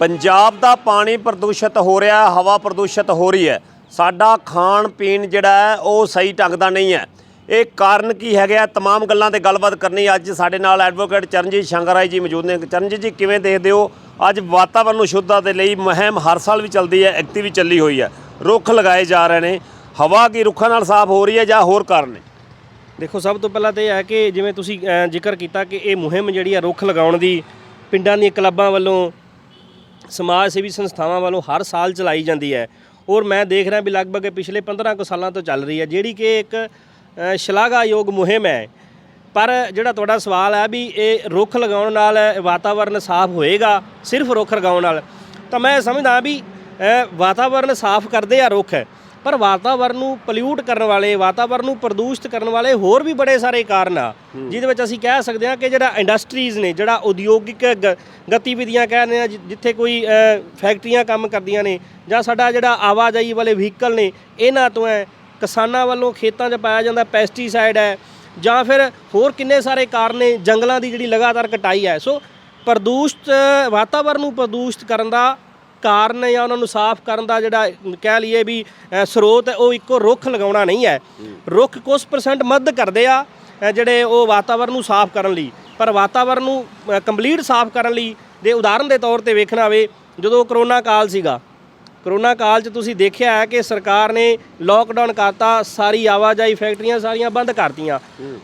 ਪੰਜਾਬ ਦਾ ਪਾਣੀ ਪ੍ਰਦੂਸ਼ਿਤ ਹੋ ਰਿਹਾ ਹੈ ਹਵਾ ਪ੍ਰਦੂਸ਼ਿਤ ਹੋ ਰਹੀ ਹੈ ਸਾਡਾ ਖਾਣ ਪੀਣ ਜਿਹੜਾ ਹੈ ਉਹ ਸਹੀ ਢੰਗ ਦਾ ਨਹੀਂ ਹੈ ਇਹ ਕਾਰਨ ਕੀ ਹੈਗਾ तमाम ਗੱਲਾਂ ਤੇ ਗੱਲਬਾਤ ਕਰਨੀ ਅੱਜ ਸਾਡੇ ਨਾਲ ਐਡਵੋਕੇਟ ਚਰਨਜੀਤ ਸ਼ੰਕਰਾਈ ਜੀ ਮੌਜੂਦ ਨੇ ਚਰਨਜੀਤ ਜੀ ਕਿਵੇਂ ਦੇਖਦੇ ਹੋ ਅੱਜ ਵਾਤਾਵਰਣ ਨੂੰ ਸ਼ੁੱਧਤਾ ਦੇ ਲਈ ਮੁਹਿੰਮ ਹਰ ਸਾਲ ਵੀ ਚੱਲਦੀ ਹੈ ਐਕਟਿਵ ਵੀ ਚੱਲੀ ਹੋਈ ਹੈ ਰੁੱਖ ਲਗਾਏ ਜਾ ਰਹੇ ਨੇ ਹਵਾ ਕੀ ਰੁੱਖਾਂ ਨਾਲ ਸਾਫ਼ ਹੋ ਰਹੀ ਹੈ ਜਾਂ ਹੋਰ ਕਾਰਨ ਨੇ ਦੇਖੋ ਸਭ ਤੋਂ ਪਹਿਲਾਂ ਤੇ ਇਹ ਹੈ ਕਿ ਜਿਵੇਂ ਤੁਸੀਂ ਅ, ਜ਼ਿਕਰ ਕੀਤਾ ਕਿ ਇਹ ਮੁਹਿੰਮ ਜਿਹੜੀ ਆ ਰੁੱਖ ਲਗਾਉਣ ਦੀ ਪਿੰਡਾਂ ਦੀਆਂ ਕਲੱਬਾਂ ਵੱਲੋਂ ਸਮਾਜ ਸੇਵੀ ਸੰਸਥਾਵਾਂ ਵੱਲੋਂ ਹਰ ਸਾਲ ਚਲਾਈ ਜਾਂਦੀ ਹੈ। ਔਰ ਮੈਂ ਦੇਖ ਰਿਹਾ ਵੀ ਲਗਭਗ ਪਿਛਲੇ 15 ਕੁ ਸਾਲਾਂ ਤੋਂ ਚੱਲ ਰਹੀ ਹੈ, ਜਿਹੜੀ ਕਿ ਇੱਕ ਸ਼ਲਾਘਾਯੋਗ ਮੁਹਿੰਮ ਹੈ। ਪਰ ਜਿਹੜਾ ਤੁਹਾਡਾ ਸਵਾਲ ਹੈ ਵੀ ਇਹ ਰੁੱਖ ਲਗਾਉਣ ਨਾਲ ਵਾਤਾਵਰਨ ਸਾਫ਼ ਹੋਏਗਾ, ਸਿਰਫ ਰੁੱਖ ਲਗਾਉਣ ਨਾਲ, ਤਾਂ ਮੈਂ ਸਮਝਦਾ ਵੀ ਵਾਤਾਵਰਨ ਸਾਫ਼ ਕਰਦੇ ਆ ਰੁੱਖ। ਪਰ ਵਾਤਾਵਰਨ ਨੂੰ ਪੋਲਿਊਟ ਕਰਨ ਵਾਲੇ ਵਾਤਾਵਰਨ ਨੂੰ ਪ੍ਰਦੂਸ਼ਿਤ ਕਰਨ ਵਾਲੇ ਹੋਰ ਵੀ ਬੜੇ ਸਾਰੇ ਕਾਰਨ ਆ। ਜਿਹਦੇ ਵਿੱਚ ਅਸੀਂ ਕਹਿ ਸਕਦੇ ਹਾਂ ਕਿ ਜਿਹੜਾ ਇੰਡਸਟਰੀਜ਼ ਨੇ ਜਿਹੜਾ ਉਦਯੋਗਿਕ ਗਤੀਵਿਧੀਆਂ ਕਹਿੰਦੇ ਆ ਜਿੱਥੇ ਕੋਈ ਫੈਕਟਰੀਆਂ ਕੰਮ ਕਰਦੀਆਂ ਨੇ ਜਾਂ ਸਾਡਾ ਜਿਹੜਾ ਆਵਾਜਾਈ ਵਾਲੇ ਵਹੀਕਲ ਨੇ ਇਹਨਾਂ ਤੋਂ ਹੈ ਕਿਸਾਨਾਂ ਵੱਲੋਂ ਖੇਤਾਂ 'ਚ ਪਾਇਆ ਜਾਂਦਾ ਪੈਸਟੀਸਾਈਡ ਹੈ ਜਾਂ ਫਿਰ ਹੋਰ ਕਿੰਨੇ ਸਾਰੇ ਕਾਰਨ ਨੇ ਜੰਗਲਾਂ ਦੀ ਜਿਹੜੀ ਲਗਾਤਾਰ ਕਟਾਈ ਹੈ। ਸੋ ਪ੍ਰਦੂਸ਼ਿਤ ਵਾਤਾਵਰਨ ਨੂੰ ਪ੍ਰਦੂਸ਼ਿਤ ਕਰਨ ਦਾ ਕਾਰਨ ਜਾਂ ਉਹਨਾਂ ਨੂੰ ਸਾਫ਼ ਕਰਨ ਦਾ ਜਿਹੜਾ ਕਹਿ ਲਈਏ ਵੀ ਸਰੋਤ ਹੈ ਉਹ ਇੱਕੋ ਰੁੱਖ ਲਗਾਉਣਾ ਨਹੀਂ ਹੈ। ਰੁੱਖ ਕੁਝ ਪਰਸੈਂਟ ਮਦਦ ਕਰਦੇ ਆ ਜਿਹੜੇ ਉਹ ਵਾਤਾਵਰਨ ਨੂੰ ਸਾਫ਼ ਕਰਨ ਲਈ। ਪਰ ਵਾਤਾਵਰਨ ਨੂੰ ਕੰਪਲੀਟ ਸਾਫ਼ ਕਰਨ ਲਈ ਦੇ ਉਦਾਹਰਨ ਦੇ ਤੌਰ ਤੇ ਵੇਖਣਾ ਹੋਵੇ ਜਦੋਂ ਕਰੋਨਾ ਕਾਲ ਸੀਗਾ ਕਰੋਨਾ ਕਾਲ 'ਚ ਤੁਸੀਂ ਦੇਖਿਆ ਹੈ ਕਿ ਸਰਕਾਰ ਨੇ ਲੋਕਡਾਊਨ ਕਰਤਾ ਸਾਰੀ ਆਵਾਜਾਈ ਫੈਕਟਰੀਆਂ ਸਾਰੀਆਂ ਬੰਦ ਕਰਤੀਆਂ।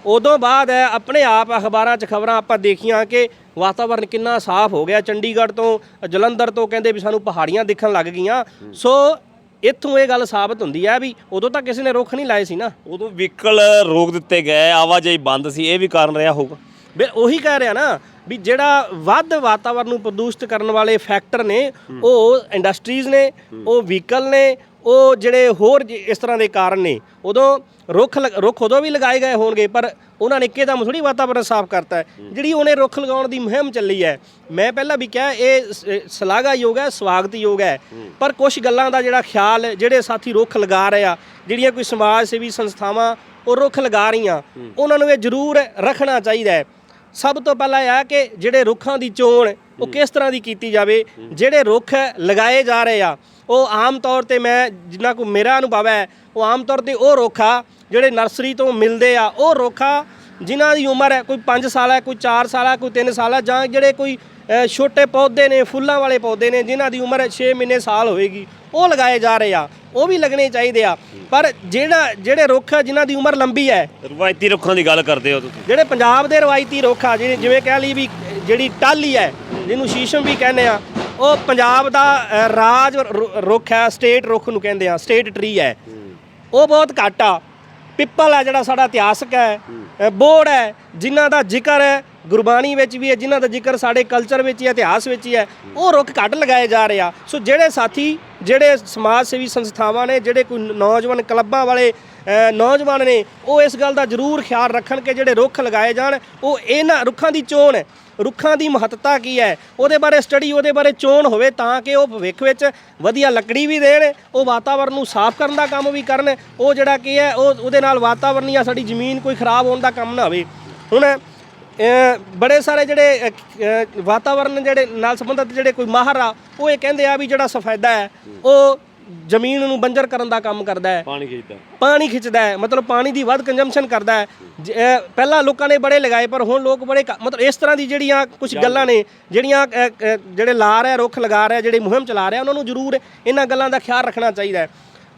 ਉਦੋਂ ਬਾਅਦ ਹੈ ਆਪਣੇ ਆਪ ਅਖਬਾਰਾਂ 'ਚ ਖਬਰਾਂ ਆਪਾਂ ਦੇਖੀਆਂ ਕਿ ਵਾਤਾਵਰਨ ਕਿੰਨਾ ਸਾਫ਼ ਹੋ ਗਿਆ। ਚੰਡੀਗੜ੍ਹ ਤੋਂ ਜਲੰਧਰ ਤੋਂ ਕਹਿੰਦੇ ਵੀ ਸਾਨੂੰ ਪਹਾੜੀਆਂ ਦਿਖਣ ਲੱਗ ਗਈਆਂ। ਸੋ ਇੱਥੋਂ ਇਹ ਗੱਲ ਸਾਬਤ ਹੁੰਦੀ ਹੈ ਵੀ ਉਦੋਂ ਤਾਂ ਕਿਸੇ ਨੇ ਰੁੱਖ ਨਹੀਂ ਲਾਏ ਸੀ ਨਾ। ਉਦੋਂ ਵਹੀਕਲ ਰੋਕ ਦਿੱਤੇ ਗਏ ਆਵਾਜਾਈ ਬੰਦ ਸੀ ਇਹ ਵੀ ਕਾਰਨ ਰਿਹਾ ਹੋਊਗਾ। ਬਿਲ ਉਹੀ ਕਹਿ ਰਿਹਾ ਨਾ ਵੀ ਜਿਹੜਾ ਵੱਧ ਵਾਤਾਵਰਨ ਨੂੰ ਪ੍ਰਦੂਸ਼ਿਤ ਕਰਨ ਵਾਲੇ ਫੈਕਟਰ ਨੇ ਉਹ ਇੰਡਸਟਰੀਜ਼ ਨੇ ਉਹ ਵਹੀਕਲ ਨੇ ਉਹ ਜਿਹੜੇ ਹੋਰ ਇਸ ਤਰ੍ਹਾਂ ਦੇ ਕਾਰਨ ਨੇ। ਉਦੋਂ ਰੁੱਖ ਰੁੱਖ ਉਦੋਂ ਵੀ ਲਗਾਏ ਗਏ ਹੋਣਗੇ ਪਰ ਉਹਨਾਂ ਨੇ ਇੱਕਦਮ ਥੋੜੀ ਵਾਤਾਵਰਨ ਸਾਫ਼ ਕਰਤਾ। ਜਿਹੜੀ ਉਹਨੇ ਰੁੱਖ ਲਗਾਉਣ ਦੀ ਮੁਹਿੰਮ ਚੱਲੀ ਹੈ ਮੈਂ ਪਹਿਲਾਂ ਵੀ ਕਿਹਾ ਇਹ ਸ਼ਲਾਘਾਯੋਗ ਹੈ ਸਵਾਗਤਯੋਗ ਹੈ। ਪਰ ਕੁਝ ਗੱਲਾਂ ਦਾ ਜਿਹੜਾ ਖਿਆਲ ਜਿਹੜੇ ਸਾਥੀ ਰੁੱਖ ਲਗਾ ਰਹੇ ਆ ਜਿਹੜੀਆਂ ਕੋਈ ਸਮਾਜ ਸੇਵੀ ਸੰਸਥਾਵਾਂ ਉਹ ਰੁੱਖ ਲਗਾ ਰਹੀਆਂ ਉਹਨਾਂ ਨੂੰ ਇਹ ਜ਼ਰੂਰ ਰੱਖਣਾ ਚਾਹੀਦਾ ਹੈ। ਸਭ ਤੋਂ ਪਹਿਲਾਂ ਇਹ ਹੈ ਕਿ ਜਿਹੜੇ ਰੁੱਖਾਂ ਦੀ ਚੋਣ ਉਹ ਕਿਸ ਤਰ੍ਹਾਂ ਦੀ ਕੀਤੀ ਜਾਵੇ ਜਿਹੜੇ ਰੁੱਖ ਲਗਾਏ ਜਾ ਰਹੇ ਆ ਉਹ ਆਮ ਤੌਰ ਤੇ ਮੈਂ ਜਿੰਨਾ ਕੋ ਮੇਰਾ ਅਨੁਭਵ ਹੈ ਉਹ ਆਮ ਤੌਰ ਤੇ ਉਹ ਰੁੱਖ ਆ ਜਿਹੜੇ ਨਰਸਰੀ ਤੋਂ ਮਿਲਦੇ ਆ ਉਹ ਰੁੱਖ ਆ ਜਿਨ੍ਹਾਂ ਦੀ ਉਮਰ ਹੈ ਕੋਈ 5 ਸਾਲ ਹੈ ਕੋਈ 4 ਸਾਲ ਹੈ ਕੋਈ 3 ਸਾਲ ਹੈ ਜਾਂ ਜਿਹੜੇ ਕੋਈ ਛੋਟੇ ਪੌਦੇ ਨੇ ਫੁੱਲਾਂ ਵਾਲੇ ਪੌਦੇ ਨੇ ਜਿਨ੍ਹਾਂ ਦੀ ਉਮਰ 6 ਮਹੀਨੇ ਸਾਲ ਹੋਏਗੀ। ਉਹ ਲਗਾਏ ਜਾ ਰਹੇ ਆ ਉਹ ਵੀ ਲੱਗਣੇ ਚਾਹੀਦੇ ਆ। ਪਰ ਜਿਹੜਾ ਜਿਹੜੇ ਰੁੱਖ ਆ ਜਿਨ੍ਹਾਂ ਦੀ ਉਮਰ ਲੰਬੀ ਹੈ ਰਵਾਇਤੀ ਰੁੱਖਾਂ ਦੀ ਗੱਲ ਕਰਦੇ ਹੋ ਤੁਸੀਂ। ਜਿਹੜੇ ਪੰਜਾਬ ਦੇ ਰਵਾਇਤੀ ਰੁੱਖ ਆ ਜਿਹੜੇ ਜਿਵੇਂ ਕਹਿ ਲਈ ਵੀ ਜਿਹੜੀ ਟਾਹਲੀ ਹੈ ਜਿਹਨੂੰ ਸ਼ੀਸ਼ਮ ਵੀ ਕਹਿੰਦੇ ਆ ਉਹ ਪੰਜਾਬ ਦਾ ਅ, ਰਾਜ ਰੁ- ਰੁੱਖ ਹੈ ਸਟੇਟ ਰੁੱਖ ਨੂੰ ਕਹਿੰਦੇ ਆ ਸਟੇਟ ਟਰੀ ਹੈ। ਉਹ ਬਹੁਤ ਘੱਟ ਆ। ਪਿੱਪਲ ਹੈ ਜਿਹੜਾ ਸਾਡਾ ਇਤਿਹਾਸਕ ਹੈ ਅ, ਬੋੜ ਹੈ ਜਿਨ੍ਹਾਂ ਦਾ ਜ਼ਿਕਰ ਹੈ ਗੁਰਬਾਣੀ ਵਿੱਚ ਵੀ ਹੈ ਜਿਨ੍ਹਾਂ ਦਾ ਜ਼ਿਕਰ ਸਾਡੇ ਕਲਚਰ ਵਿੱਚ ਹੀ ਹੈ ਇਤਿਹਾਸ ਵਿੱਚ ਹੀ ਹੈ ਉਹ ਰੁੱਖ ਘੱਟ ਲਗਾਏ ਜਾ ਰਹੇ ਆ। ਸੋ ਜਿਹੜੇ ਸਾਥੀ ਜਿਹੜੇ ਸਮਾਜ ਸੇਵੀ ਸੰਸਥਾਵਾਂ ਨੇ, ਜਿਹੜੇ ਕੋਈ ਨੌਜਵਾਨ ਕਲੱਬਾਂ ਵਾਲੇ ਨੌਜਵਾਨ ਨੇ, ਉਹ ਇਸ ਗੱਲ ਦਾ ਜ਼ਰੂਰ ਖਿਆਲ ਰੱਖਣ ਕਿ ਜਿਹੜੇ ਰੁੱਖ ਲਗਾਏ ਜਾਣ, ਉਹ ਇਹਨਾਂ ਰੁੱਖਾਂ ਦੀ ਚੋਣ ਹੈ। ਰੁੱਖਾਂ ਦੀ ਮਹੱਤਤਾ ਕੀ ਹੈ? ਉਹਦੇ ਬਾਰੇ ਸਟੱਡੀ ਉਹਦੇ ਬਾਰੇ ਚੋਣ ਹੋਵੇ ਤਾਂ ਕਿ ਉਹ ਭਵਿੱਖ ਵਿੱਚ ਵਧੀਆ ਲੱਕੜੀ ਵੀ ਦੇਣ, ਉਹ ਵਾਤਾਵਰਨ ਨੂੰ ਸਾਫ਼ ਕਰਨ ਦਾ ਕੰਮ ਵੀ ਕਰਨ, ਉਹ ਜਿਹੜਾ ਕੀ ਹੈ, ਉਹ, ਉਹਦੇ ਨਾਲ ਵਾਤਾਵਰਨ ਜਾਂ ਸਾਡੀ ਜ਼ਮੀਨ ਕੋਈ ਖਰਾਬ ਹੋਣ ਦਾ ਕੰਮ ਨਾ ਹੋਵੇ। ਹੁਣ ਬੜੇ ਸਾਰੇ ਜਿਹੜੇ ਵਾਤਾਵਰਨ ਜਿਹੜੇ ਨਾਲ ਸੰਬੰਧਿਤ ਜਿਹੜੇ ਕੋਈ ਮਾਹਰ ਆ ਉਹ ਇਹ ਕਹਿੰਦੇ ਆ ਵੀ ਜਿਹੜਾ ਸਫੈਦਾ ਹੈ ਉਹ ਜ਼ਮੀਨ ਨੂੰ ਬੰਜਰ ਕਰਨ ਦਾ ਕੰਮ ਕਰਦਾ ਹੈ। ਪਾਣੀ ਖਿੱਚਦਾ ਪਾਣੀ ਖਿੱਚਦਾ ਹੈ ਮਤਲਬ ਪਾਣੀ ਦੀ ਵੱਧ ਕੰਜ਼ੰਪਸ਼ਨ ਕਰਦਾ ਹੈ। ਪਹਿਲਾਂ ਲੋਕਾਂ ਨੇ ਬੜੇ ਲਗਾਏ ਪਰ ਹੁਣ ਲੋਕ ਬੜੇ ਮਤਲਬ ਇਸ ਤਰ੍ਹਾਂ ਦੀ ਜਿਹੜੀਆਂ ਕੁਝ ਗੱਲਾਂ ਨੇ। ਜਿਹੜੀਆਂ ਜਿਹੜੇ ਲਾ ਰਿਹਾ ਰੁੱਖ ਲਗਾ ਰਿਹਾ ਜਿਹੜੇ ਮੁਹਿੰਮ ਚਲਾ ਰਿਹਾ ਉਹਨਾਂ ਨੂੰ ਜ਼ਰੂਰ ਇਹਨਾਂ ਗੱਲਾਂ ਦਾ ਖਿਆਲ ਰੱਖਣਾ ਚਾਹੀਦਾ ਹੈ।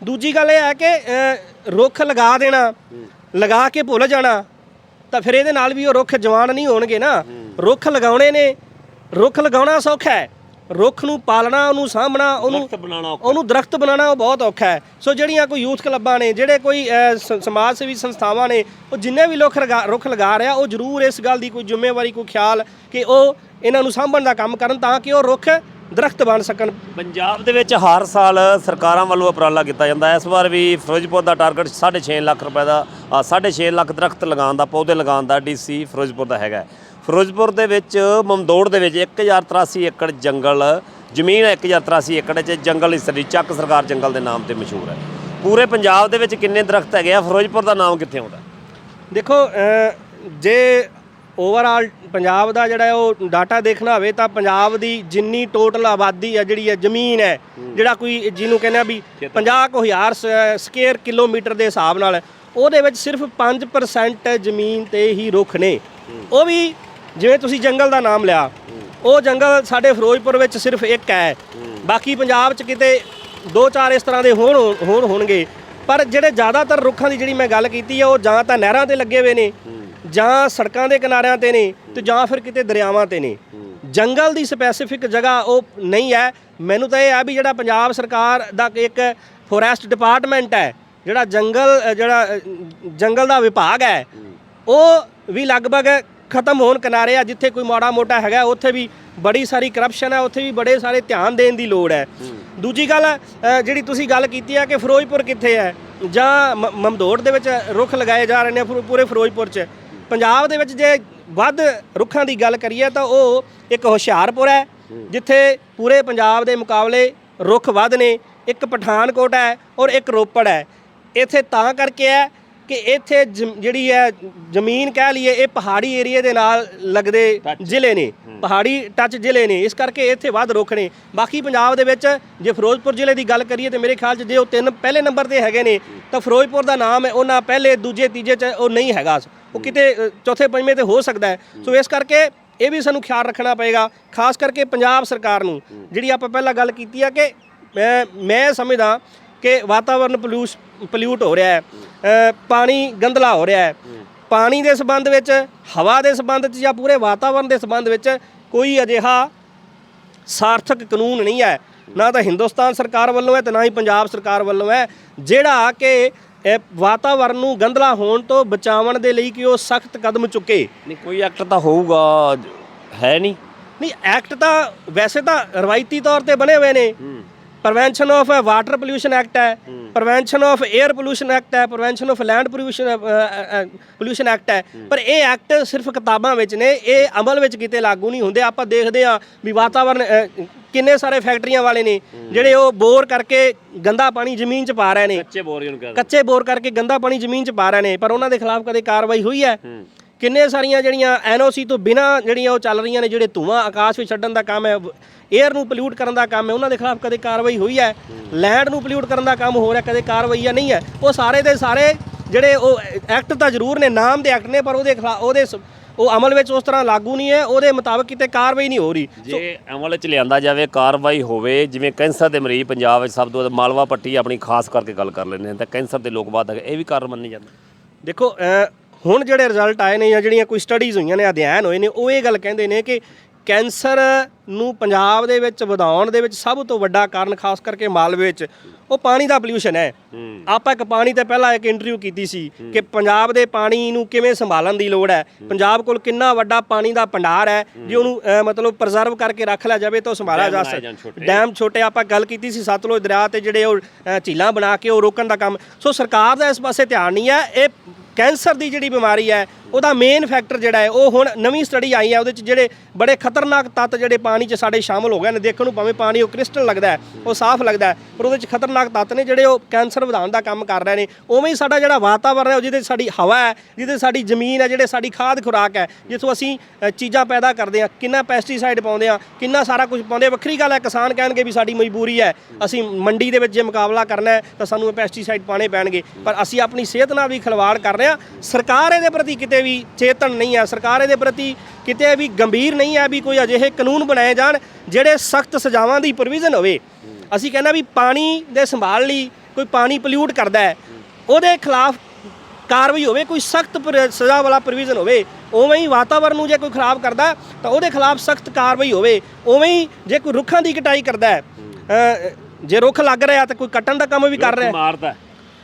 ਦੂਜੀ ਗੱਲ ਇਹ ਹੈ ਕਿ ਰੁੱਖ ਲਗਾ ਦੇਣਾ ਲਗਾ ਕੇ ਭੁੱਲ ਜਾਣਾ ਤਾਂ ਫਿਰ ਇਹਦੇ ਨਾਲ ਵੀ ਉਹ ਰੁੱਖ ਜਵਾਨ ਨਹੀਂ ਹੋਣਗੇ ਨਾ। ਰੁੱਖ ਲਗਾਉਣੇ ਨੇ। ਰੁੱਖ ਲਗਾਉਣਾ ਸੌਖਾ ਹੈ। ਰੁੱਖ ਨੂੰ ਪਾਲਣਾ ਉਹਨੂੰ ਸਾਂਭਣਾ ਉਹਨੂੰ। ਉਹਨੂੰ ਦਰਖਤ ਬਣਾਉਣਾ ਉਹ ਬਹੁਤ ਔਖਾ ਹੈ। ਸੋ ਜਿਹੜੀਆਂ ਕੋਈ ਯੂਥ ਕਲੱਬਾਂ ਨੇ ਜਿਹੜੇ ਕੋਈ ਸਮਾਜ ਸੇਵੀ ਸੰਸਥਾਵਾਂ ਨੇ ਉਹ ਜਿੰਨੇ ਵੀ ਲੋਕ ਰੁੱਖ ਲਗਾ ਰਿਹਾ ਉਹ ਜ਼ਰੂਰ ਇਸ ਗੱਲ ਦੀ ਕੋਈ ਜ਼ਿੰਮੇਵਾਰੀ ਕੋਈ ਖਿਆਲ ਕਿ ਉਹ ਇਹਨਾਂ ਨੂੰ ਸਾਂਭਣ ਦਾ ਕੰਮ ਕਰਨ ਤਾਂ ਕਿ ਉਹ ਰੁੱਖ ਦਰਖਤ ਬਣ ਸਕਣ। ਪੰਜਾਬ ਦੇ ਵਿੱਚ ਹਰ ਸਾਲ ਸਰਕਾਰਾਂ ਵੱਲੋਂ ਉਪਰਾਲਾ ਕੀਤਾ ਜਾਂਦਾ ਹੈ। ਇਸ ਵਾਰ ਵੀ ਫਿਰੋਜ਼ਪੁਰ ਦਾ ਟਾਰਗੇਟ 6.5 ਲੱਖ ਰੁਪਏ ਦਾ ਅ, 6.5 ਲੱਖ ਦਰਖਤ ਲਗਾਉਣ ਦਾ ਪੌਦੇ ਲਗਾਉਣ ਦਾ ਡੀਸੀ ਫਿਰੋਜ਼ਪੁਰ ਦਾ ਹੈਗਾ। ਫਿਰੋਜ਼ਪੁਰ ਦੇ ਵਿੱਚ ਮਮਦੋੜ ਦੇ ਵਿੱਚ 1083 ਏਕੜ ਜੰਗਲ ਜ਼ਮੀਨ ਹੈ 1083 ਏਕੜ ਚ ਜੰਗਲ ਹਿੱਸਰੀ ਚੱਕ ਸਰਕਾਰ ਜੰਗਲ ਦੇ ਨਾਮ ਤੇ ਮਸ਼ਹੂਰ ਹੈ। ਪੂਰੇ ਪੰਜਾਬ ਦੇ ਵਿੱਚ ਕਿੰਨੇ ਦਰਖਤ ਹੈਗੇ ਆ? ਫਿਰੋਜ਼ਪੁਰ ਦਾ ਨਾਮ ਕਿੱਥੇ ਆਉਂਦਾ? ਦੇਖੋ ਜੇ ਓਵਰਆਲ ਪੰਜਾਬ ਦਾ ਜਿਹੜਾ ਉਹ ਡਾਟਾ ਦੇਖਣਾ ਹੋਵੇ ਤਾਂ ਪੰਜਾਬ ਦੀ ਜਿੰਨੀ ਟੋਟਲ ਆਬਾਦੀ ਹੈ ਜਿਹੜੀ ਹੈ ਜ਼ਮੀਨ ਹੈ ਜਿਹੜਾ ਕੋਈ ਜਿਹਨੂੰ ਕਹਿੰਦੇ ਆ ਵੀ 50000 ਸਕੁਅਰ ਕਿਲੋਮੀਟਰ ਦੇ ਹਿਸਾਬ ਨਾਲ ਉਹਦੇ ਵਿੱਚ ਸਿਰਫ 5% ਜ਼ਮੀਨ ਤੇ ਹੀ ਰੁੱਖ ਨੇ। ਉਹ ਵੀ ਜਿਵੇਂ ਤੁਸੀਂ ਜੰਗਲ ਦਾ ਨਾਮ ਲਿਆ ਉਹ ਜੰਗਲ ਸਾਡੇ ਫਿਰੋਜ਼ਪੁਰ ਵਿੱਚ ਸਿਰਫ ਇੱਕ ਹੈ। ਬਾਕੀ ਪੰਜਾਬ 'ਚ ਕਿਤੇ ਦੋ ਚਾਰ ਇਸ ਤਰ੍ਹਾਂ ਦੇ ਹੋਣ ਹੋਣ ਹੋਣਗੇ। ਪਰ ਜਿਹੜੇ ਜ਼ਿਆਦਾਤਰ ਰੁੱਖਾਂ ਦੀ ਜਿਹੜੀ ਮੈਂ ਗੱਲ ਕੀਤੀ ਹੈ ਉਹ ਜਾਂ ਤਾਂ ਨਹਿਰਾਂ ਤੇ ਲੱਗੇ ਹੋਏ ਨੇ ਜਾਂ ਸੜਕਾਂ ਦੇ ਕਿਨਾਰਿਆਂ ਤੇ ਨੇ ਤੇ ਜਾਂ ਫਿਰ ਕਿਤੇ ਦਰਿਆਵਾਂ ਤੇ ਨੇ ਜੰਗਲ ਦੀ ਸਪੈਸੀਫਿਕ ਜਗ੍ਹਾ ਉਹ ਨਹੀਂ ਹੈ। ਮੈਨੂੰ ਤਾਂ ਇਹ ਹੈ ਵੀ ਜਿਹੜਾ ਪੰਜਾਬ ਸਰਕਾਰ ਦਾ ਇੱਕ ਫੋਰੈਸਟ ਡਿਪਾਰਟਮੈਂਟ ਹੈ, ਜਿਹੜਾ ਜੰਗਲ ਜਿਹੜਾ, ਜੰਗਲ ਦਾ ਵਿਭਾਗ ਹੈ, ਉਹ ਵੀ ਲਗਭਗ ਖਤਮ ਹੋਣ ਕਿਨਾਰੇ ਆ, ਜਿੱਥੇ ਕੋਈ ਮਾੜਾ ਮੋਟਾ ਹੈਗਾ, ਉੱਥੇ ਵੀ ਬੜੀ ਸਾਰੀ ਕਰਪਸ਼ਨ ਹੈ, ਉੱਥੇ ਵੀ ਬੜੇ ਸਾਰੇ ਧਿਆਨ ਦੇਣ ਦੀ ਲੋੜ ਹੈ। ਦੂਜੀ ਗੱਲ ਜਿਹੜੀ ਤੁਸੀਂ ਗੱਲ ਕੀਤੀ ਹੈ ਕਿ ਫਿਰੋਜ਼ਪੁਰ ਕਿੱਥੇ ਹੈ, ਜਾਂ ਮ- ਮਮਦੋਟ ਦੇ ਵਿੱਚ ਰੁੱਖ ਲਗਾਏ ਜਾ ਰਹੇ ਨੇ, ਫਿਰੋ- ਪੂਰੇ ਫਿਰੋਜ਼ਪੁਰ 'ਚ। ਪੰਜਾਬ ਦੇ ਵਿੱਚ ਜੇ ਵੱਧ ਰੁੱਖਾਂ ਦੀ ਗੱਲ ਕਰੀਏ ਤਾਂ ਉਹ ਇੱਕ ਹੁਸ਼ਿਆਰਪੁਰ ਹੈ, ਜਿੱਥੇ ਪੂਰੇ ਪੰਜਾਬ ਦੇ ਮੁਕਾਬਲੇ ਰੁੱਖ ਵੱਧ ਨੇ, ਇੱਕ ਪਠਾਨਕੋਟ ਹੈ ਔਰ ਇੱਕ ਰੋਪੜ ਹੈ। ਇੱਥੇ ਤਾਂ ਕਰਕੇ ਹੈ ਕਿ ਇੱਥੇ ਜ਼ਮ- ਜਿਹੜੀ ਹੈ ਜ਼ਮੀਨ ਕਹਿ ਲਈਏ ਇਹ ਪਹਾੜੀ ਏਰੀਏ ਦੇ ਨਾਲ ਲੱਗਦੇ ਜ਼ਿਲ੍ਹੇ ਨੇ। ਪਹਾੜੀ ਟੱਚ ਜ਼ਿਲ੍ਹੇ ਨੇ। ਇਸ ਕਰਕੇ ਇੱਥੇ ਵੱਧ ਰੁੱਖ ਨੇ। ਬਾਕੀ ਪੰਜਾਬ ਦੇ ਵਿੱਚ ਜੇ ਫਿਰੋਜ਼ਪੁਰ ਜ਼ਿਲ੍ਹੇ ਦੀ ਗੱਲ ਕਰੀਏ ਤੇ ਮੇਰੇ ਖਿਆਲ 'ਚ ਜੇ ਉਹ ਤਿੰਨ ਪਹਿਲੇ ਨੰਬਰ ਤੇ ਹੈਗੇ ਨੇ ਤਾਂ ਫਿਰੋਜ਼ਪੁਰ ਦਾ ਨਾਮ ਹੈ ਉਹਨਾਂ ਪਹਿਲੇ ਦੂਜੇ ਤੀਜੇ 'ਚ ਉਹ ਨਹੀਂ ਹੈਗਾ। ਉਹ ਕਿਤੇ ਅ, ਚੌਥੇ ਪੰਜਵੇਂ ਤੇ ਹੋ ਸਕਦਾ ਹੈ। ਸੋ ਇਸ ਕਰਕੇ ਇਹ ਵੀ ਸਾਨੂੰ ਖਿਆਲ ਰੱਖਣਾ ਪਏਗਾ ਖਾਸ ਕਰਕੇ ਪੰਜਾਬ ਸਰਕਾਰ ਨੂੰ। ਜਿਹੜੀ ਆਪਾਂ ਪਹਿਲਾਂ ਗੱਲ ਕੀਤੀ ਆ ਕਿ ਮੈਂ ਮੈਂ ਸਮਝਦਾ ਕਿ ਵਾਤਾਵਰਨ ਪੋਲਿਊਸ ਪੋਲਿਊਟ ਹੋ ਰਿਹਾ ਹੈ। ਪਾਣੀ ਗੰਦਲਾ ਹੋ ਰਿਹਾ ਹੈ। ਪਾਣੀ ਦੇ ਸੰਬੰਧ ਵਿੱਚ ਹਵਾ ਦੇ ਸੰਬੰਧ ਵਿੱਚ ਜਾਂ ਪੂਰੇ ਵਾਤਾਵਰਨ ਦੇ ਸੰਬੰਧ ਵਿੱਚ ਕੋਈ ਅਜਿਹਾ ਸਾਰਥਕ ਕਾਨੂੰਨ ਨਹੀਂ ਹੈ। ਨਾ ਤਾਂ ਹਿੰਦੁਸਤਾਨ ਸਰਕਾਰ ਵੱਲੋਂ ਹੈ ਤੇ ਨਾ ਹੀ ਪੰਜਾਬ ਸਰਕਾਰ ਵੱਲੋਂ ਹੈ। ਜਿਹੜਾ ਕਿ ਇਹ ਵਾਤਾਵਰਨ ਨੂੰ ਗੰਦਲਾ ਹੋਣ ਤੋਂ ਬਚਾਉਣ ਦੇ ਲਈ ਕਿ ਉਹ ਸਖਤ ਕਦਮ ਚੁੱਕੇ। ਨਹੀਂ ਕੋਈ ਐਕਟ ਤਾਂ ਹੋਊਗਾ ਹੈ ਨਹੀਂ। ਨਹੀਂ ਐਕਟ ਤਾਂ ਵੈਸੇ ਤਾਂ ਰਵਾਇਤੀ ਤੌਰ ਤੇ ਬਣੇ ਹੋਏ ਨੇ। Prevention of water pollution act ਹੈ। Prevention of air pollution act ਹੈ prevention of land pollution pollution act ਹੈ। ਪਰ ਇਹ ਐਕਟ ਸਿਰਫ ਕਿਤਾਬਾਂ ਵਿੱਚ ਨੇ ਇਹ ਅਮਲ ਵਿੱਚ ਕਿਤੇ ਲਾਗੂ ਨਹੀਂ ਹੁੰਦੇ। ਆਪਾਂ ਦੇਖਦੇ ਆ ਵੀ ਵਾਤਾਵਰਨ ਕਿੰਨੇ ਸਾਰੇ ਫੈਕਟਰੀਆਂ ਵਾਲੇ ਨੇ ਜਿਹੜੇ ਉਹ ਬੋਰ ਕਰਕੇ ਗੰਦਾ ਪਾਣੀ ਜ਼ਮੀਨ 'ਚ ਪਾ ਰਹੇ ਨੇ। ਕੱਚੇ ਬੋਰੀਆਂ ਨੂੰ ਕੱਚੇ ਬੋਰ ਕਰਕੇ ਗੰਦਾ ਪਾਣੀ ਜ਼ਮੀਨ 'ਚ ਪਾ ਰਹੇ ਨੇ ਪਰ ਉਹਨਾਂ ਦੇ ਖਿਲਾਫ ਕਦੇ ਕਾਰਵਾਈ ਹੋਈ ਹੈ। ਕਿੰਨੇ ਸਾਰੀਆਂ ਜਿਹੜੀਆਂ ਐਨਓਸੀ ਤੋਂ ਬਿਨਾ ਜਿਹੜੀਆਂ ਉਹ ਚੱਲ ਰਹੀਆਂ ਨੇ ਜਿਹੜੇ ਧੂਆਂ ਆਕਾਸ਼ ਵਿੱਚ ਛੱਡਣ ਦਾ ਕੰਮ ਹੈ 에ਅਰ ਨੂੰ ਪੋਲਿਊਟ ਕਰਨ ਦਾ ਕੰਮ ਹੈ ਉਹਨਾਂ ਦੇ ਖਿਲਾਫ ਕਦੇ ਕਾਰਵਾਈ ਹੋਈ ਹੈ? ਲੈਂਡ ਨੂੰ ਪੋਲਿਊਟ ਕਰਨ ਦਾ ਕੰਮ ਹੋ ਰਿਹਾ ਕਦੇ ਕਾਰਵਾਈ ਜਾਂ ਨਹੀਂ ਹੈ? ਉਹ ਸਾਰੇ ਦੇ ਸਾਰੇ ਜਿਹੜੇ ਉਹ ਐਕਟ ਤਾਂ ਜ਼ਰੂਰ ਨੇ ਨਾਮ ਦੇ ਐਕਟ ਨੇ ਪਰ ਉਹਦੇ ਖਿਲਾਫ ਉਹਦੇ ਉਹ ਅਮਲ ਵਿੱਚ ਉਸ ਤਰ੍ਹਾਂ ਲਾਗੂ ਨਹੀਂ ਹੈ ਉਹਦੇ ਮੁਤਾਬਕ ਕਿਤੇ ਕਾਰਵਾਈ ਨਹੀਂ ਹੋ ਰਹੀ। ਜੇ ਅਮਲ ਚ ਲਿਆਂਦਾ ਜਾਵੇ ਕਾਰਵਾਈ ਹੋਵੇ ਜਿਵੇਂ ਕੈਂਸਰ ਦੇ ਮਰੀਜ਼ ਪੰਜਾਬ ਵਿੱਚ ਸਭ ਤੋਂ ਵੱਧ ਮਾਲਵਾ ਪੱਟੀ ਆਪਣੀ ਖਾਸ ਕਰਕੇ ਗੱਲ ਕਰ ਲੈਂਦੇ ਨੇ ਤਾਂ ਕੈਂਸਰ ਦੇ ਲੋਕ ਹੈਗੇ ਇਹ ਵੀ ਕਾਰਨ ਮੰਨੇ ਜਾਂਦੇ ਦੇਖੋ ਹੁਣ ਜਿਹੜੇ ਰਿਜ਼ਲਟ ਆਏ ਨੇ ਜਾਂ ਜਿਹੜੀਆਂ ਕੋਈ ਸਟੱਡੀਜ਼ ਹੋਈਆਂ ਨੇ ਅਧਿਐਨ ਹੋਏ ਨੇ ਉਹ ਇਹ ਗੱਲ ਕਹਿੰਦੇ ਨੇ ਕਿ ਕੈਂਸਰ ਨੂੰ ਪੰਜਾਬ ਦੇ ਵਿੱਚ ਵਧਾਉਣ ਦੇ ਵਿੱਚ ਸਭ ਤੋਂ ਵੱਡਾ ਕਾਰਨ ਖਾਸ ਕਰਕੇ ਮਾਲਵੇ ਵਿੱਚ ਉਹ ਪਾਣੀ ਦਾ ਪੋਲਿਊਸ਼ਨ ਹੈ। ਆਪਾਂ ਇੱਕ ਪਾਣੀ ਤੇ ਪਹਿਲਾਂ ਇੱਕ ਇੰਟਰਵਿਊ ਕੀਤੀ ਸੀ ਕਿ ਪੰਜਾਬ ਦੇ ਪਾਣੀ ਨੂੰ ਕਿਵੇਂ ਸੰਭਾਲਣ ਦੀ ਲੋੜ ਹੈ। ਪੰਜਾਬ ਕੋਲ ਕਿੰਨਾ ਵੱਡਾ ਪਾਣੀ ਦਾ ਭੰਡਾਰ ਹੈ ਜੇ ਉਹਨੂੰ ਮਤਲਬ ਪ੍ਰੀਜ਼ਰਵ ਕਰਕੇ ਰੱਖ ਲਿਆ ਜਾਵੇ ਤਾਂ ਸੰਭਾਲਿਆ ਜਾ। ਸਕਦਾ ਡੈਮ ਛੋਟੇ। ਆਪਾਂ ਗੱਲ ਕੀਤੀ ਸੀ ਸਤਲੁਜ ਦਰਿਆ ਤੇ ਜਿਹੜੇ ਉਹ ਝੀਲਾਂ ਬਣਾ ਕੇ ਉਹ ਰੋਕਣ ਦਾ ਕੰਮ। ਸੋ ਸਰਕਾਰ ਦਾ ਇਸ ਪਾਸੇ ਧਿਆਨ ਨਹੀਂ ਹੈ ਇਹ ਕੈਂਸਰ ਦੀ ਜਿਹੜੀ ਬਿਮਾਰੀ ਹੈ ਉਹਦਾ ਮੇਨ ਫੈਕਟਰ ਜਿਹੜਾ ਹੈ, ਉਹ ਹੁਣ ਨਵੀਂ ਸਟੱਡੀ ਆਈ ਹੈ, ਉਹਦੇ ਚ ਜਿਹੜੇ ਬੜੇ ਖਤਰਨਾਕ ਤੱਤ ਜਿਹੜੇ ਪਾਣੀ 'ਚ ਸਾਡੇ ਸ਼ਾਮਲ ਹੋ ਗਏ ਨੇ, ਦੇਖਣ ਨੂੰ ਭਾਵੇਂ ਪਾਣੀ ਉਹ ਕ੍ਰਿਸਟਲ ਲੱਗਦਾ ਹੈ, ਉਹ ਸਾਫ਼ ਲੱਗਦਾ ਹੈ, ਪਰ ਉਹਦੇ 'ਚ ਖਤਰਨਾਕ ਤੱਤ ਨੇ ਜਿਹੜੇ ਉਹ ਕੈਂਸਰ ਵਧਾਉਣ ਦਾ ਕੰਮ ਕਰ ਰਹੇ ਨੇ। ਉਵੇਂ ਹੀ ਸਾਡਾ ਜਿਹੜਾ ਵਾਤਾਵਰਨ ਹੈ, ਉਹ ਜਿਹਦੇ ਸਾਡੀ ਹਵਾ ਹੈ, ਜਿਹਦੇ 'ਚ ਸਾਡੀ ਜ਼ਮੀਨ ਹੈ, ਜਿਹੜੇ ਸਾਡੀ ਖਾਦ ਖੁਰਾਕ ਹੈ, ਜਿੱਥੋਂ ਅਸੀਂ ਚੀਜ਼ਾਂ ਪੈਦਾ ਕਰਦੇ ਹਾਂ, ਕਿੰਨਾ ਪੈਸਟੀਸਾਈਡ ਪਾਉਂਦੇ ਹਾਂ, ਕਿੰਨਾ ਸਾਰਾ ਕੁਝ ਪਾਉਂਦੇ ਵੱਖਰੀ ਗੱਲ ਹੈ, ਕਿਸਾਨ ਕਹਿਣਗੇ ਵੀ ਸਾਡੀ ਮਜਬੂਰੀ ਹੈ, ਅਸੀਂ ਮੰਡੀ ਦੇ ਵਿੱਚ ਜੇ ਮੁਕਾਬਲਾ ਕਰਨਾ ਹੈ, ਤਾਂ ਸਾਨੂੰ ਇਹ ਪੈਸਟੀਸਾਈਡ ਪਾਣੇ ਪੈਣਗੇ, ਪਰ ਅਸੀਂ ਆਪਣੀ ਸਿਹਤ ਨਾਲ ਵੀ ਖਿਲਵਾੜ ਕਰ ਰਹੇ ਹਾਂ। ਸਰਕਾਰ ਇਹਦੇ ਪ੍ਰਤੀ ਕਿਤੇ ਵੀ ਚੇਤਨ ਨਹੀਂ ਹੈ ਸਰਕਾਰ ਇਹਦੇ ਪ੍ਰਤੀ ਕਿਤੇ ਵੀ ਗੰਭੀਰ ਨਹੀਂ ਹੈ ਵੀ ਕੋਈ ਅਜਿਹੇ ਕਾਨੂੰਨ ਬਣਾਏ ਜਾਣ ਜਿਹੜੇ ਸਖਤ ਸਜ਼ਾਵਾਂ ਦੀ ਪ੍ਰੋਵੀਜ਼ਨ ਹੋਵੇ। ਅਸੀਂ ਕਹਿੰਦਾ ਵੀ ਪਾਣੀ ਦੇ ਸੰਭਾਲ ਲਈ ਕੋਈ ਪਾਣੀ ਪੋਲਿਊਟ ਕਰਦਾ ਹੈ ਉਹਦੇ ਖਿਲਾਫ ਕਾਰਵਾਈ ਹੋਵੇ ਕੋਈ ਸਖਤ ਸਜ਼ਾ ਵਾਲਾ ਪ੍ਰੋਵੀਜ਼ਨ ਹੋਵੇ ਉਵੇਂ ਹੀ ਵਾਤਾਵਰਨ ਨੂੰ ਜੇ ਕੋਈ ਖਰਾਬ ਕਰਦਾ ਤਾਂ ਉਹਦੇ ਖਿਲਾਫ ਸਖਤ ਕਾਰਵਾਈ ਹੋਵੇ ਉਵੇਂ ਹੀ ਜੇ ਕੋਈ ਰੁੱਖਾਂ ਦੀ ਕਟਾਈ ਕਰਦਾ ਹੈ ਜੇ ਰੁੱਖ ਲੱਗ ਰਿਹਾ ਤਾਂ ਕੋਈ ਕੱਟਣ ਦਾ ਕੰਮ ਵੀ ਕਰ ਰਿਹਾ ਹੈ। ਮਾਰਦਾ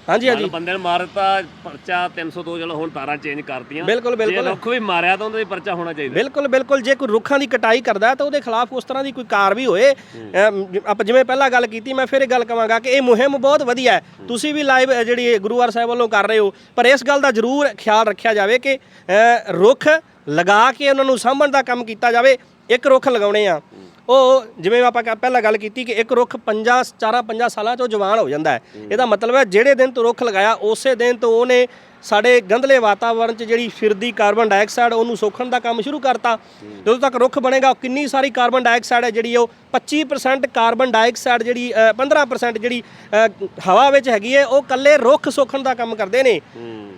ਹਾਂਜੀ ਹਾਂਜੀ। ਬੰਦੇ ਨੇ ਮਾਰਤਾ ਪਰਚਾ 302 ਚਲੋ ਹੁਣ ਤਾਰਾਂ ਚੇਂਜ ਕਰਤੀਆਂ। ਬਿਲਕੁਲ, ਬਿਲਕੁਲ। ਜੇ ਰੁੱਖ ਵੀ ਮਾਰਿਆ ਤਾਂ ਉਹਦਾ ਵੀ ਪਰਚਾ ਹੋਣਾ ਚਾਹੀਦਾ। ਬਿਲਕੁਲ ਬਿਲਕੁਲ। ਜੇ ਕੋਈ ਰੁੱਖਾਂ ਦੀ ਕਟਾਈ ਕਰਦਾ ਤਾਂ ਉਹਦੇ ਖਿਲਾਫ ਉਸ ਤਰ੍ਹਾਂ ਦੀ ਕੋਈ ਕਾਰਵਾਈ ਹੋਏ। ਆਪਾਂ ਜਿਵੇਂ ਪਹਿਲਾਂ ਗੱਲ ਕੀਤੀ ਮੈਂ ਫਿਰ ਇਹ ਗੱਲ ਕਵਾਂਗਾ ਕਿ ਇਹ ਮੁਹਿੰਮ ਬਹੁਤ ਵਧੀਆ ਹੈ। ਤੁਸੀਂ ਵੀ ਲਾਈਵ ਜਿਹੜੀ ਗੁਰੂਵਾਰ ਸਾਹਿਬ ਵੱਲੋਂ ਕਰ ਰਹੇ ਹੋ। ਪਰ ਇਸ ਗੱਲ ਦਾ ਜ਼ਰੂਰ ਖਿਆਲ ਰੱਖਿਆ ਜਾਵੇ ਕਿ ਰੁੱਖ ਲਗਾ ਕੇ ਉਹਨਾਂ ਨੂੰ ਸਾਂਭਣ ਦਾ ਕੰਮ ਕੀਤਾ ਜਾਵੇ। ਇੱਕ ਰੁੱਖ ਲਗਾਉਣੇ ਆ। ਉਹ ਜਿਵੇਂ ਆਪਾਂ ਕ- ਪਹਿਲਾਂ ਗੱਲ ਕੀਤੀ ਕਿ ਇੱਕ ਰੁੱਖ 50 ਚਾਰਾਂ 50 ਸਾਲਾਂ 'ਚ ਉਹ ਜਵਾਨ ਹੋ ਜਾਂਦਾ ਹੈ। ਇਹਦਾ ਮਤਲਬ ਹੈ ਜਿਹੜੇ ਦਿਨ ਤੋਂ ਰੁੱਖ ਲਗਾਇਆ ਉਸੇ ਦਿਨ ਤੋਂ ਉਹਨੇ ਸਾਡੇ ਗੰਧਲੇ ਵਾਤਾਵਰਣ 'ਚ ਜਿਹੜੀ ਫਿਰਦੀ ਕਾਰਬਨ ਡਾਈਆਕਸਾਈਡ ਉਹਨੂੰ ਸੋਖਣ ਦਾ ਕੰਮ ਸ਼ੁਰੂ ਕਰਤਾ। ਜਦੋਂ ਤੱਕ ਰੁੱਖ ਬਣੇਗਾ ਉਹ ਕਿੰਨੀ ਸਾਰੀ ਕਾਰਬਨ ਡਾਈਆਕਸਾਈਡ ਹੈ ਜਿਹੜੀ ਉਹ 25% ਕਾਰਬਨ ਡਾਈਆਕਸਾਈਡ ਜਿਹੜੀ ਅ, 15% ਜਿਹੜੀ ਅ, ਹਵਾ ਵਿੱਚ ਹੈਗੀ ਹੈ ਉਹ ਕੱਲੇ ਰੁੱਖ ਸੋਖਣ ਦਾ ਕੰਮ ਕਰਦੇ ਨੇ।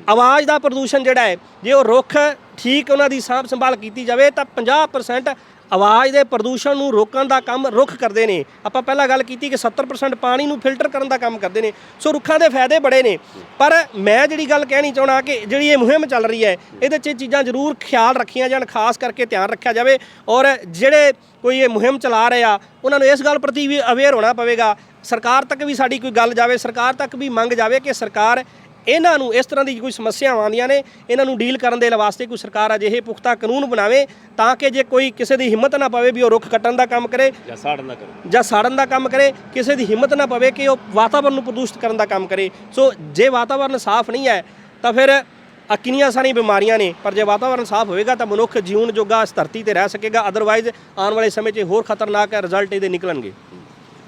ਆਵਾਜ਼ ਦਾ ਪ੍ਰਦੂਸ਼ਣ ਜਿਹੜਾ ਹੈ ਜੇ ਉਹ ਰੁੱਖ ਠੀਕ ਉਹਨਾਂ ਦੀ ਸਾਂਭ ਸੰਭਾਲ ਕੀਤੀ ਜਾਵੇ ਤਾਂ 50% ਆਵਾਜ਼ ਦੇ ਪ੍ਰਦੂਸ਼ਣ ਨੂੰ ਰੋਕਣ ਦਾ ਕੰਮ ਰੁੱਖ ਕਰਦੇ ਨੇ। ਆਪਾਂ ਪਹਿਲਾਂ ਗੱਲ ਕੀਤੀ ਕਿ 70% ਪਾਣੀ ਨੂੰ ਫਿਲਟਰ ਕਰਨ ਦਾ ਕੰਮ ਕਰਦੇ ਨੇ। ਸੋ ਰੁੱਖਾਂ ਦੇ ਫਾਇਦੇ ਬੜੇ ਨੇ। ਪਰ ਮੈਂ ਜਿਹੜੀ ਗੱਲ ਕਹਿਣੀ ਚਾਹਣਾ ਕਿ ਜਿਹੜੀ ਇਹ ਮੁਹਿੰਮ ਚੱਲ ਰਹੀ ਹੈ, ਇਹਦੇ 'ਚ ਇਹ ਚੀਜ਼ਾਂ ਜ਼ਰੂਰ ਖਿਆਲ ਰੱਖੀਆਂ ਜਾਣ, ਖਾਸ ਕਰਕੇ ਧਿਆਨ ਰੱਖਿਆ ਜਾਵੇ। ਔਰ ਜਿਹੜੇ ਕੋਈ ਇਹ ਮੁਹਿੰਮ ਚਲਾ ਰਹੇ ਆ, ਉਹਨਾਂ ਨੂੰ ਇਸ ਗੱਲ ਪ੍ਰਤੀ ਵੀ ਅਵੇਅਰ ਹੋਣਾ ਪਵੇਗਾ। ਸਰਕਾਰ ਤੱਕ ਵੀ ਸਾਡੀ ਕੋਈ ਗੱਲ ਜਾਵੇ, ਸਰਕਾਰ ਤੱਕ ਵੀ ਮੰਗ ਜਾਵੇ ਕਿ ਸਰਕਾਰ ਇਹਨਾਂ ਨੂੰ ਇਸ ਤਰ੍ਹਾਂ ਦੀ ਕੋਈ ਸਮੱਸਿਆਵਾਂ ਆਉਂਦੀਆਂ ਨੇ ਇਹਨਾਂ ਨੂੰ ਡੀਲ ਕਰਨ ਦੇ ਵਾਸਤੇ ਕੋਈ ਸਰਕਾਰ ਅਜਿਹੇ ਪੁਖਤਾ ਕਾਨੂੰਨ ਬਣਾਵੇ ਤਾਂ ਕਿ ਜੇ ਕੋਈ ਕਿਸੇ ਦੀ ਹਿੰਮਤ ਨਾ ਪਵੇ ਵੀ ਉਹ ਰੁੱਖ ਕੱਟਣ ਦਾ ਕੰਮ ਕਰੇ ਜਾਂ ਸਾੜ ਨਾ ਕਰੋ। ਜਾਂ ਸਾੜਨ ਦਾ ਕੰਮ ਕਰੇ ਕਿਸੇ ਦੀ ਹਿੰਮਤ ਨਾ ਪਵੇ ਕਿ ਉਹ ਵਾਤਾਵਰਣ ਨੂੰ ਪ੍ਰਦੂਸ਼ਿਤ ਕਰਨ ਦਾ ਕੰਮ ਕਰੇ। ਸੋ ਜੇ ਵਾਤਾਵਰਣ ਸਾਫ਼ ਨਹੀਂ ਹੈ ਤਾਂ ਫਿਰ ਆ ਕਿੰਨੀਆਂ ਸਾਰੀਆਂ ਬਿਮਾਰੀਆਂ ਨੇ। ਪਰ ਜੇ ਵਾਤਾਵਰਣ ਸਾਫ਼ ਹੋਵੇਗਾ ਤਾਂ ਮਨੁੱਖ ਜੀਵਨ ਜੋਗਾ ਇਸ ਧਰਤੀ ਤੇ ਰਹਿ ਸਕੇਗਾ ਅਦਰਵਾਈਜ਼ ਆਉਣ ਵਾਲੇ ਸਮੇਂ 'ਚ ਹੋਰ ਖਤਰਨਾਕ ਰਿਜ਼ਲਟ ਇਹਦੇ ਨਿਕਲਣਗੇ।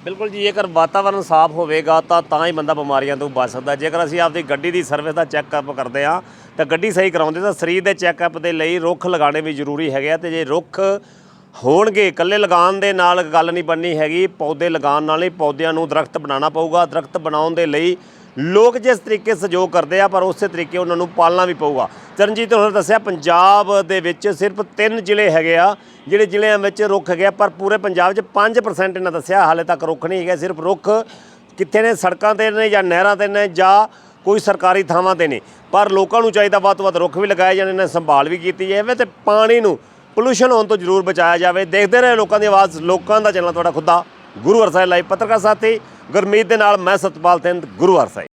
ਬਿਲਕੁਲ ਜੀ, ਜੇਕਰ ਵਾਤਾਵਰਣ ਸਾਫ਼ ਹੋਵੇਗਾ ਤਾਂ ਤਾਂ ਹੀ ਬੰਦਾ ਬਿਮਾਰੀਆਂ ਤੋਂ ਬਚ ਸਕਦਾ। ਜੇਕਰ ਅਸੀਂ ਆਪਦੀ ਗੱਡੀ ਦੀ ਸਰਵਿਸ ਦਾ ਚੈੱਕਅਪ ਕਰਦੇ ਆ ਤਾਂ ਗੱਡੀ ਸਹੀ ਕਰਾਉਂਦੇ ਤਾਂ ਸਰੀਰ ਦੇ ਚੈੱਕਅਪ ਦੇ ਲਈ ਰੁੱਖ ਲਗਾਉਣੇ ਵੀ ਜ਼ਰੂਰੀ ਹੈਗੇ ਆ ਤੇ ਜੇ ਰੁੱਖ ਹੋਣਗੇ, ਇਕੱਲੇ ਲਗਾਉਣ ਦੇ ਨਾਲ ਗੱਲ ਨਹੀਂ ਬਣਨੀ ਹੈਗੀ, ਪੌਦੇ ਲਗਾਉਣ ਨਾਲ ਹੀ ਪੌਦਿਆਂ ਨੂੰ ਦਰਖਤ ਬਣਾਉਣਾ ਪਊਗਾ। ਦਰਖਤ ਬਣਾਉਣ ਦੇ ਲਈ ਲੋਕ ਜਿਸ ਤਰੀਕੇ ਸਹਿਯੋਗ ਕਰਦੇ ਆ, ਪਰ ਉਸੇ ਤਰੀਕੇ ਉਹਨਾਂ ਨੂੰ ਪਾਲਣਾ ਵੀ ਪਊਗਾ। ਚਰਨਜੀਤ ਹੋਰਾਂ ਦੱਸਿਆ, ਪੰਜਾਬ ਦੇ ਵਿੱਚ ਸਿਰਫ ਤਿੰਨ ਜ਼ਿਲ੍ਹੇ ਹੈਗੇ ਆ, ਜਿਹੜੇ ਜ਼ਿਲ੍ਹਿਆਂ ਵਿੱਚ ਰੁੱਖ ਹੈਗੇ ਆ, ਪਰ ਪੂਰੇ ਪੰਜਾਬ 'ਚ 5% ਇਹਨਾਂ ਦੱਸਿਆ, ਹਾਲੇ ਤੱਕ ਰੁੱਖ ਨਹੀਂ ਹੈਗੇ, ਸਿਰਫ ਰੁੱਖ ਕਿੱਥੇ ਨੇ, ਸੜਕਾਂ ਤੇ ਨੇ ਜਾਂ ਨਹਿਰਾਂ ਤੇ ਨੇ ਜਾਂ ਕੋਈ ਸਰਕਾਰੀ ਥਾਵਾਂ ਤੇ ਨੇ। ਪਰ ਲੋਕਾਂ ਨੂੰ ਚਾਹੀਦਾ ਵੱਧ ਤੋਂ ਵੱਧ ਰੁੱਖ ਵੀ ਲਗਾਏ ਜਾਣ, ਇਹਨਾਂ ਦੀ ਸੰਭਾਲ ਵੀ ਕੀਤੀ ਜਾਵੇ ਤੇ ਪਾਣੀ ਨੂੰ ਪੋਲੂਸ਼ਨ ਹੋਣ ਤੋਂ ਜ਼ਰੂਰ ਬਚਾਇਆ ਜਾਵੇ। ਦੇਖਦੇ ਰਹੇ ਲੋਕਾਂ ਦੀ ਆਵਾਜ਼, ਲੋਕਾਂ ਦਾ ਚੈਨਲ ਤੁਹਾਡਾ ਖੁੱਦਾ, ਗੁਰੂ ਹਰਸਾਏ ਲਾਈਵ ਪੱਤਰਕਾਰ ਸਾਥੀ, ਗੁਰਮੀਤ ਦੇ ਨਾਲ ਮੈਂ ਸਤਪਾਲ ਸਿੰਘ, ਗੁਰੂ ਹਰਸਾਏ